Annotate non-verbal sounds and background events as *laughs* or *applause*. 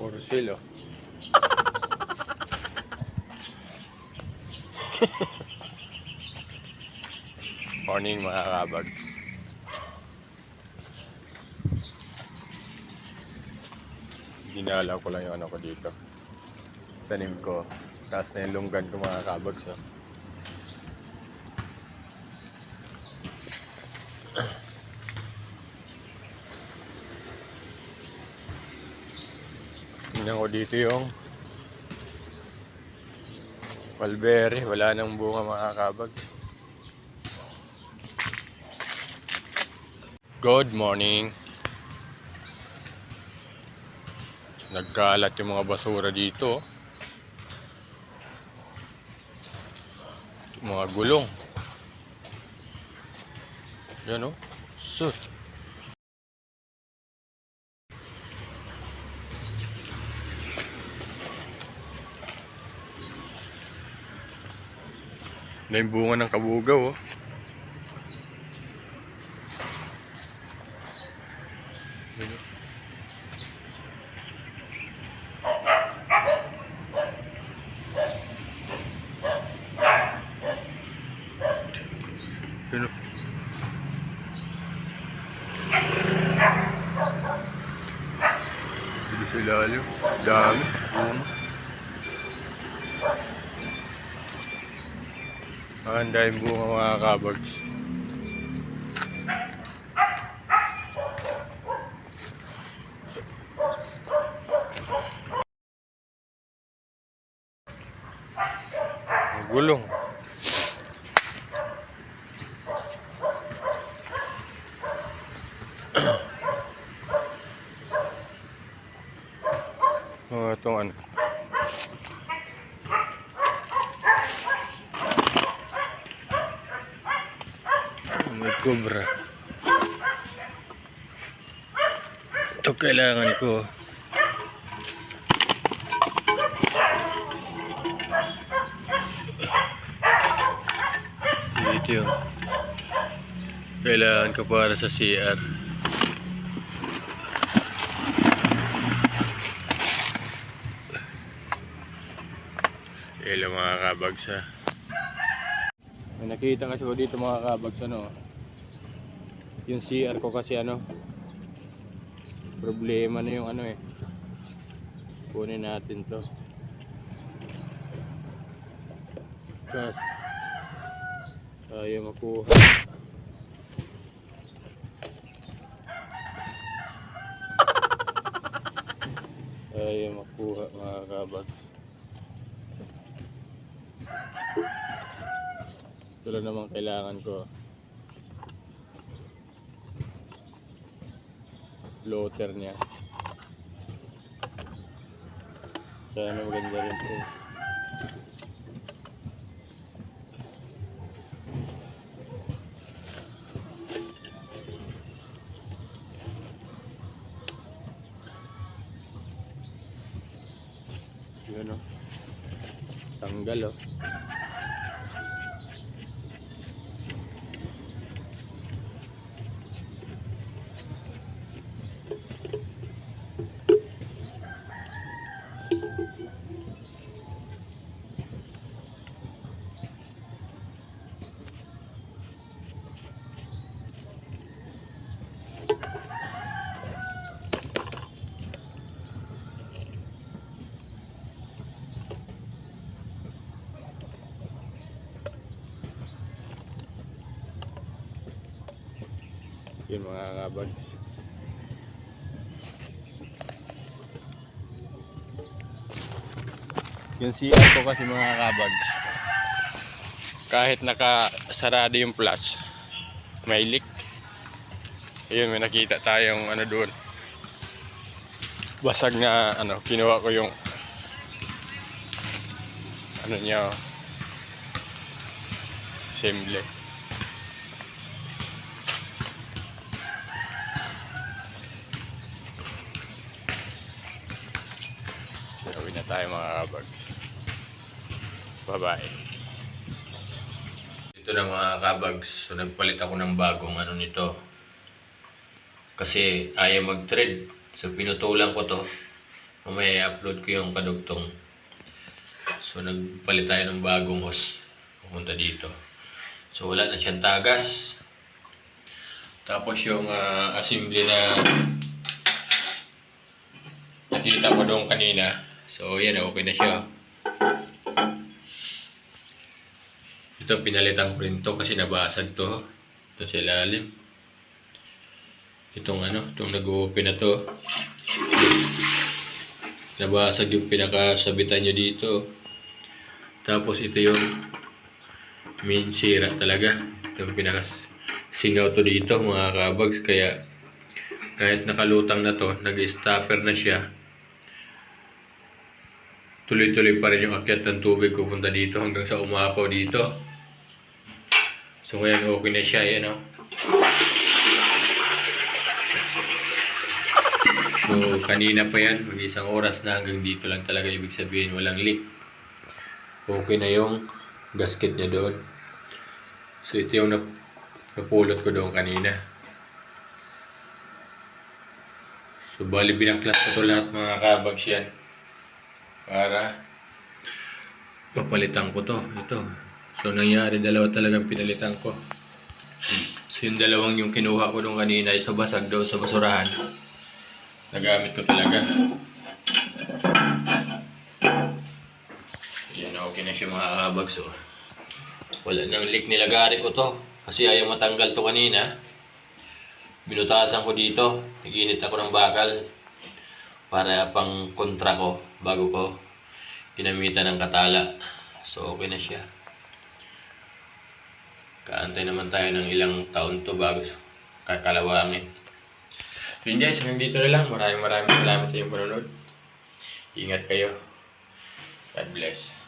Puro silo. *laughs* Morning mga kabags. Ginala ko lang yung ano ko dito. Tanim ko. Taas na yung lunggan ko mga kabags. Oh. Ko dito yung Mulberry, wala nang bunga mga kabag. Good morning. Nagkalat yung mga basura dito. Mga gulong. Yan o. Sus. Na yung bunga ng kabugaw oh. Yun oh. Dito sa ilalim. Dami. Bunga. Ang dahil bunga mga kabags. Gulong. *coughs* Oh, itong ano. Cobra. Ito kailangan ko. Dito yun. Kailangan ko para sa CR. Hello mga kabags ha. May nakita kasi ko dito mga kabags ano. Yung CR ko kasi ano. Problema na yung ano eh. Kunin natin to. Gas. Tayo makuha. Tayo makuha mga kabags. Ito lang naman kailangan ko. Floater niya. Sana maganda rin po. Yun o. Tanggal oh. o. Yun mga kabags. Yung CR ko kasi mga kabags. Kahit nakasarado yung flash, may leak. Ayun, may nakita tayong ano doon. Basag na ano, kinuha ko yung ano niya, assembly. Gawin na tayo mga kabags. Bye-bye. Ito na mga kabags. So nagpalit ako ng bagong ano nito. Kasi ayaw mag-thread. So pinutulan ko to. mamaya i-upload ko yung kadugtong. So nagpalit tayo ng bagong host pumunta dito. So wala na siyang tagas. Tapos yung ah, assembly na nakita ko doon kanina. So yan, okay na siya. Ito pinalitan ko rin to kasi nabasag to. Ito sa ilalim. Itong ano, itong nag-open na to. Nabasag yung pinakasabitan nyo dito. Tapos ito yung main sira talaga. Ito yung pinakas singaw to dito mga kabags. Kaya kahit nakalutang na to, nag-stopper na siya. Tuloy-tuloy pa rin yung akyat ng tubig pupunta dito hanggang sa umapaw dito. So ngayon okay na siya, yan o. So kanina pa yan, mag isang oras na hanggang dito lang talaga ibig sabihin walang leak. Okay na yung gasket niya doon. So ito yung nap napulot ko doon kanina. So bali binaklas ko to lahat mga kabags yan. Para papalitan ko to. Ito. So nangyari dalawa talagang pinalitan ko. So yung dalawang yung kinuha ko doon kanina sa basag doon sa basurahan. Nagamit ko talaga. Yan, okay na siya mga kabags. Oh. Wala nang leak nilagari ko to. Kasi ayaw matanggal to kanina. Binutasan ko dito. Naginit ako ng bakal. Para pang kontra ko bago ko ginamitan ng katala. So okay na siya. Kaantay naman tayo ng ilang taon to bago kakalawangin. So yun guys, hanggang dito na lang. Maraming maraming salamat sa iyong panonood. Ingat kayo. God bless.